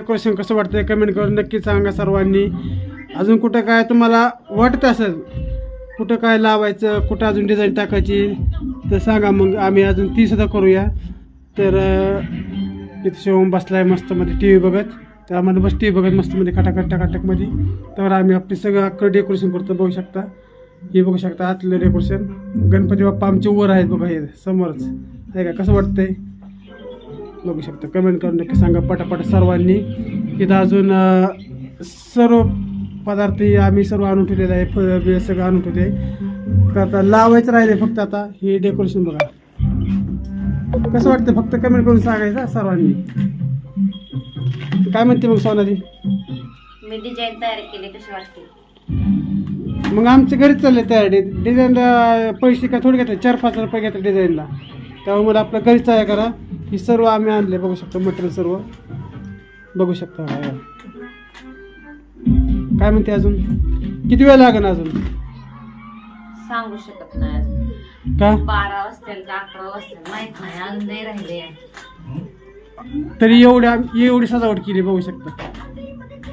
Question कसं वाटतंय comment करून नक्की सांगा सर्वांनी. अजून कुठं काय तुम्हाला वाटत असेल? कुठं काय लावायचं? कुठं अजून डिझाईन टाकायची? तर सांगा मग आम्ही अजून ती सुद्धा करूया. तर इथे इथं शिवम बसलाय मस्तमध्ये टी व्ही बघत. तर आम्हाला बस टी व्ही बघत मस्तमध्ये खटाखट टकाटकमध्ये तर आम्ही आपली सगळं अख्खं डेकोरेशन करतो बघू शकता. हे बघू शकता आतलं डेकोरेशन गणपती बाप्पा आमचे वर आहेत बघा हे समोरच. आहे का? कसं वाटतंय? बघू शकता. कमेंट करून नक्की सांगा पटापट सर्वांनी. इथं अजून सर्व पदार्थ आम्ही सर्व आणून ठेवलेलं आहे फळ सगळं आणून ठेवले आहे तर आता लावायचं राहिले फक्त आता. हे डेकोरेशन बघा. कसं वाटतं फक्त कमेंट करून सांगायचं सर्वांनी. काय म्हणते मग सोनाली? मी डिझाईन तयार केली कशी वाटते? मग आमच्या घरीच चालले त्या डिझाईनला पैसे काय थोडे घेतले चार पाच रुपये घेतले डिझाईनला त्यामुळे मला आपलं घरीच तयार करा. ही सर्व आम्ही आणले बघू शकतो मटेरियल सर्व. बघू शकता. काय म्हणते अजून? किती वेळ लागेल अजून? सांगू शकत नाही अजून. का? बारा वाजतील का अकरा वाजतील माहीत नाही अजून नाही राहिले. तरी एवढी आम- एवढी सजावट केली बघू शकता.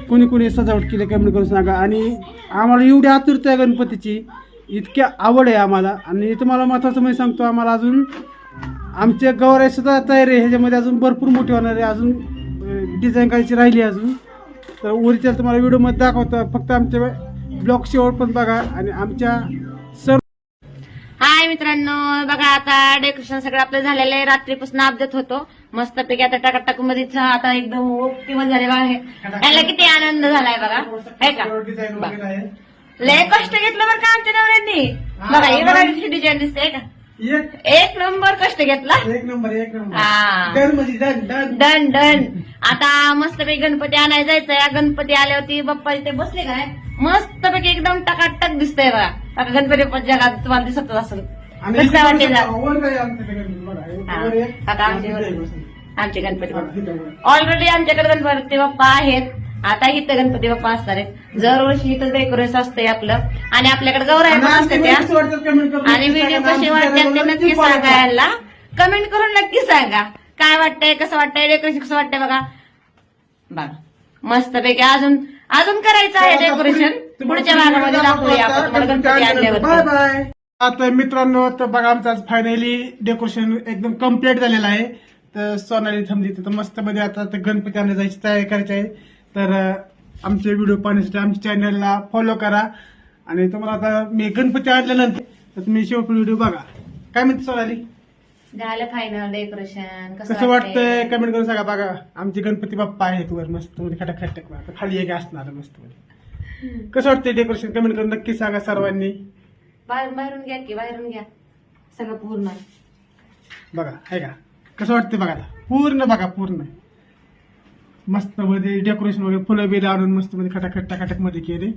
कोणी कोणी सजावट केली कमेंट करून सांगा. आणि आम्हाला एवढी आतुरता आहे गणपतीची इतकी आवड आहे आम्हाला. आणि तुम्हाला महत्त्वाचं म्हणजे सांगतो आम्हाला अजून आमच्या गौराई सुद्धा तयार आहे. ह्याच्यामध्ये अजून भरपूर मोठी होणार आहे. अजून डिझाईन करायची राहिली अजून. तर ओरिजिनल तुम्हाला व्हिडिओमध्ये दाखवतो. फक्त आमच्या ब्लॉग शेवट पण बघा आणि आमच्या सर्व हाय मित्रांनो बघा आता डेकोरेशन सगळं आपलं झालेलं आहे. रात्रीपासून अपडेट होतो. मस्तपैकी आता टाकाटाकमध्ये आता एकदम ओप्टिमल झाले बघा याला किती आनंद झालाय बघा. आहे का? लय कष्ट घेतलं बरं का आमच्या नवऱ्यांनी. बघा हे बघा डिझाईन दिसते का? एक एक नंबर कष्ट घेतला? एक नंबर एक नंबर. हा. डन म्हणजे डन डन. Done done. आता मस्तपैकी गणपती आणायला जायचंय. गणपती आल्यावरती बाप्पा इथे बसले काय मस्तपैकी एकदम टकाटक दिसतंय बघा. आता गणपती बाप्पा जगात तुम्हाला दिसत असेल. कसं वाटते जा? वर काय आमच्याकडे बघा, हा. वर एक, आता आमचे वर. गणपती बाप्पा. ऑलरेडी आमच्याकडे गणपती बाप्पा आहेत. आता इथं गणपती बाप्पा असणार आहेत. दरवर्षी इथं डेकोरेशन असतंय आपलं. आणि आपल्याकडे गौराई पण असते त्या. आणि व्हिडिओ. कशी वाटतात ते नक्की follow सांगा. करा. याला कमेंट करून नक्की सांगा. काय वाटतंय कसं वाटतंय डेकोरेशन कसं वाटतंय बघा. बघा. मस्तपैकी अजून अजून करायचं आहे डेकोरेशन पुढच्या भागामध्ये दाखवूया आपण. गणपती बाय आणल्यावर बाय आता मित्रांनो तर बघा आमचं आज फायनली डेकोरेशन एकदम कंप्लीट झालेलं आहे. तर सोनाली थांबली तर मस्त मध्ये आता ते गणपती आणल्या जायची तयारी करायची आहे. तर आमचे व्हिडिओ पाहण्यासाठी आमच्या चॅनलला फॉलो करा. आणि तुम्हाला आता मी गणपती आणल्यानंतर तर तुम्ही शेवट व्हिडिओ बघा. काय म्हणते सोनाली? झालं फायनल डेकोरेशन कसं वाटतंय? कमेंट करून सांगा बघा. आमचे गणपती बाप्पा आहेत वर मस्त मध्ये खटाक खटक आता खाली एक असणार मस्त मध्ये. कसं वाटतंय डेकोरेशन कमेंट करून नक्की सांगा सर्वांनी. बाहेर बाहेरून घ्या की बाहेरून घ्या. सगळं पूर्ण. बघा आहे का कसं वाटतंय बघा आता? पूर्ण बघा पूर्ण. मस्त मध्ये डेकोरेशन वगैरे फुलं बिलं आणून मस्त मध्ये खटाखट टाकाटकमध्ये केले.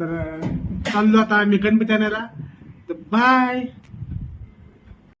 तर चाललो आता आम्ही गणपती आणायला. तर बाय